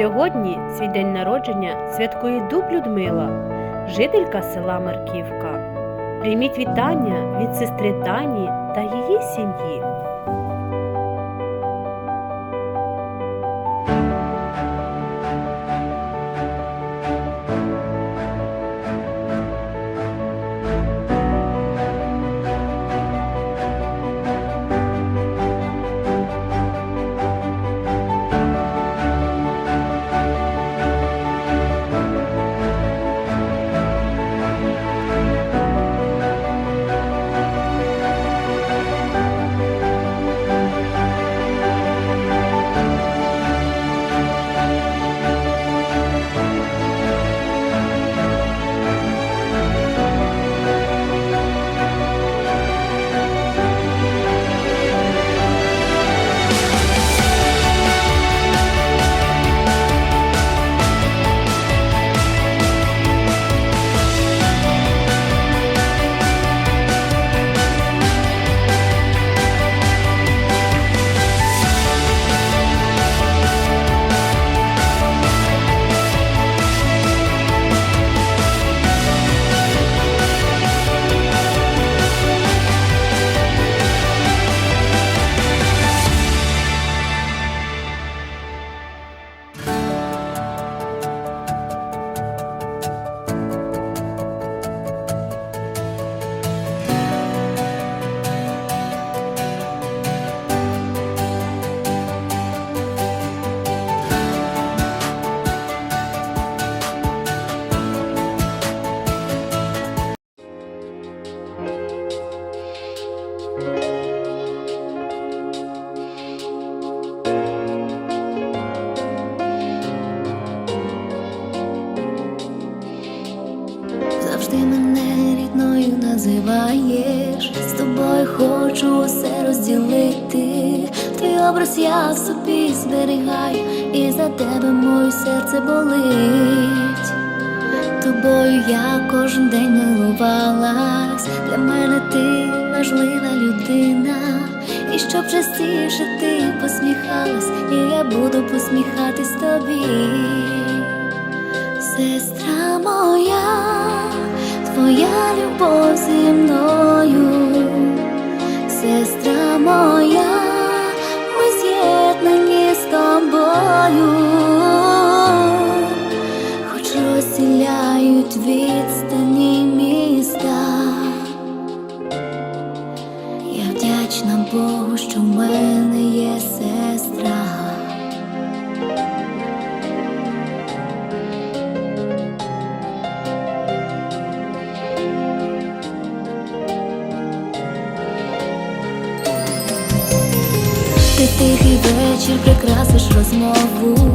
Сьогодні свій день народження святкує Дуб Людмила, жителька села Марківка. Прийміть вітання від сестри Тані та її сім'ї. Завжди мене рідною називаєш, з тобою хочу все розділити. Твій образ я собі зберігаю, і за тебе моє серце болить. Тобою я кожен день милувалась. Для мене ти важлива людина. І щоб частіше ти посміхалась, і я буду посміхатись тобі. Сестра моя, твоя любов зі мною, сестра моя, ми з'єднані з тобою, хоч розділяють відстані міста. Я вдячна Богу, що в мене є сестра. Тихий вечір прикрасиш розмову,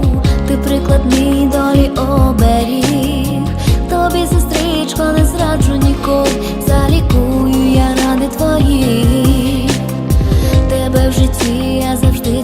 ти прикладний долі оберіг. Тобі, сестричко, не зраджу ніколи, залікую я ради твої. Тебе в житті я завжди